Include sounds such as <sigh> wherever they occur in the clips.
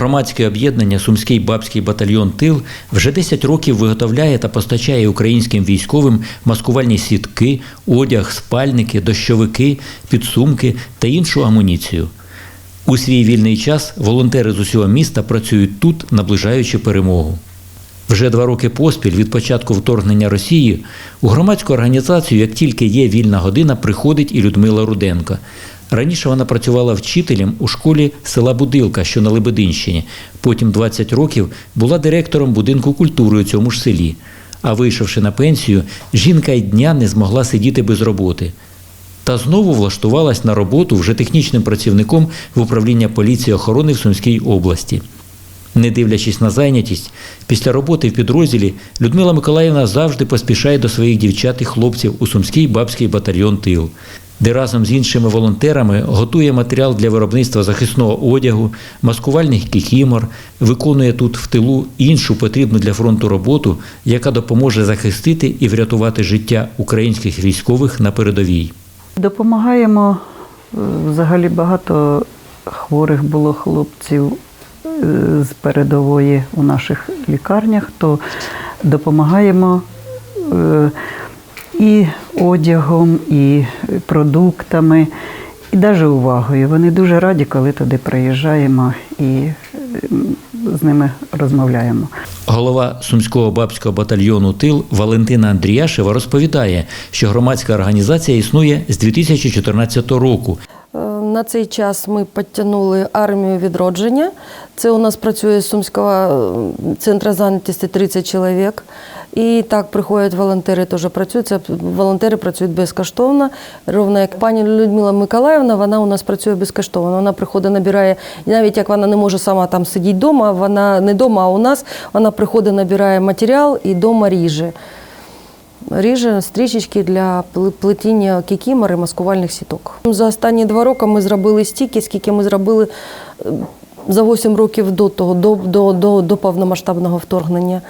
Громадське об'єднання Сумський бабський батальйон Тил вже 10 років виготовляє та постачає українським військовим маскувальні сітки, одяг, спальники, дощовики, підсумки та іншу амуніцію. У свій вільний час волонтери з усього міста працюють тут, наближаючи перемогу. Вже два роки поспіль від початку вторгнення Росії у громадську організацію, як тільки є вільна година, приходить і Людмила Руденко. Раніше вона працювала вчителем у школі села Будилка, що на Лебединщині. Потім 20 років була директором будинку культури у цьому ж селі. А вийшовши на пенсію, жінка й дня не змогла сидіти без роботи. Та знову влаштувалась на роботу вже технічним працівником в управління поліції охорони в Сумській області. Не дивлячись на зайнятість, після роботи в підрозділі Людмила Миколаївна завжди поспішає до своїх дівчат і хлопців у Сумський бабський батальйон Тил, де разом з іншими волонтерами готує матеріал для виробництва захисного одягу, маскувальних кікімор, виконує тут в тилу іншу потрібну для фронту роботу, яка допоможе захистити і врятувати життя українських військових на передовій. Допомагаємо е, взагалі багато хворих було хлопців е, з передової у наших лікарнях, то допомагаємо е, і одягом, і продуктами, і навіть увагою. Вони дуже раді, коли туди приїжджаємо і е, з ними розмовляємо. Голова сумського бабського батальйону Тил Валентина Андріяшева розповідає, що громадська організація існує з 2014 року. На цей час ми підтягнули армію відродження. Це у нас працює з Сумського центру зайнятості 30 чоловік. І так приходять волонтери, теж працюють. Волонтери працюють безкоштовно. Ровно як пані Людмила Миколаївна, вона у нас працює безкоштовно. Вона приходить, набирає, навіть як вона не може сама там сидіти вдома, вона не вдома, а у нас вона приходить, набирає матеріал і вдома ріже. Ріже стрічечки для плетіння кікімор і маскувальних сіток. За останні два роки ми зробили стільки, скільки ми зробили е, за 8 років до того, до, до, до, до повномасштабного вторгнення.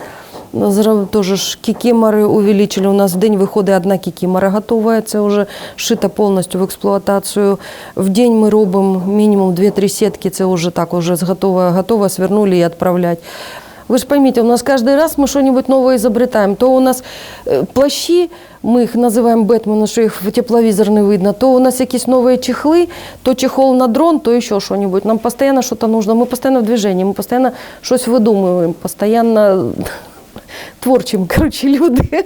Теж кікімори увеличили. У нас в день виходить одна кікімора готова, це вже шита повністю в експлуатацію. В день ми робимо мінімум 2-3 сітки, це вже так, вже готово, готово свернули і відправляти. Вы же поймите, у нас каждый раз мы что-нибудь новое изобретаем. То у нас э, плащи, мы их называем Бэтмены, что их в тепловизор не видно, то у нас якісь новые чехлы, то чехол на дрон, то еще что-нибудь. Нам постоянно что-то нужно, мы постоянно в движении, мы постоянно что-то выдумываем, постоянно <laughs> творчим, короче, люди.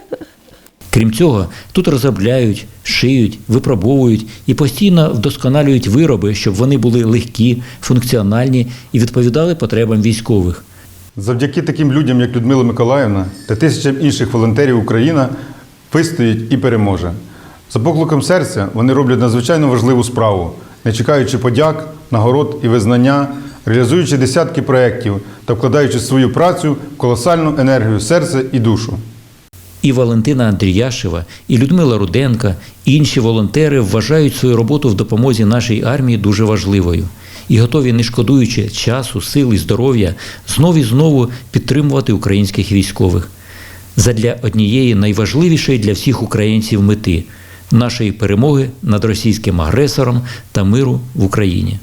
Крім цього, тут розробляють, шиють, випробовують і постійно вдосконалюють вироби, щоб вони були легкі, функціональні і відповідали потребам військових. Завдяки таким людям, як Людмила Миколаївна та тисячам інших волонтерів Україна вистоїть і переможе. За покликом серця вони роблять надзвичайно важливу справу, не чекаючи подяк, нагород і визнання, реалізуючи десятки проєктів та вкладаючи свою працю в колосальну енергію серця і душу. І Валентина Андріяшева, і Людмила Руденка, і інші волонтери вважають свою роботу в допомозі нашій армії дуже важливою і готові, не шкодуючи часу, сил і здоров'я, знов і знову підтримувати українських військових задля однієї найважливішої для всіх українців мети нашої перемоги над російським агресором та миру в Україні.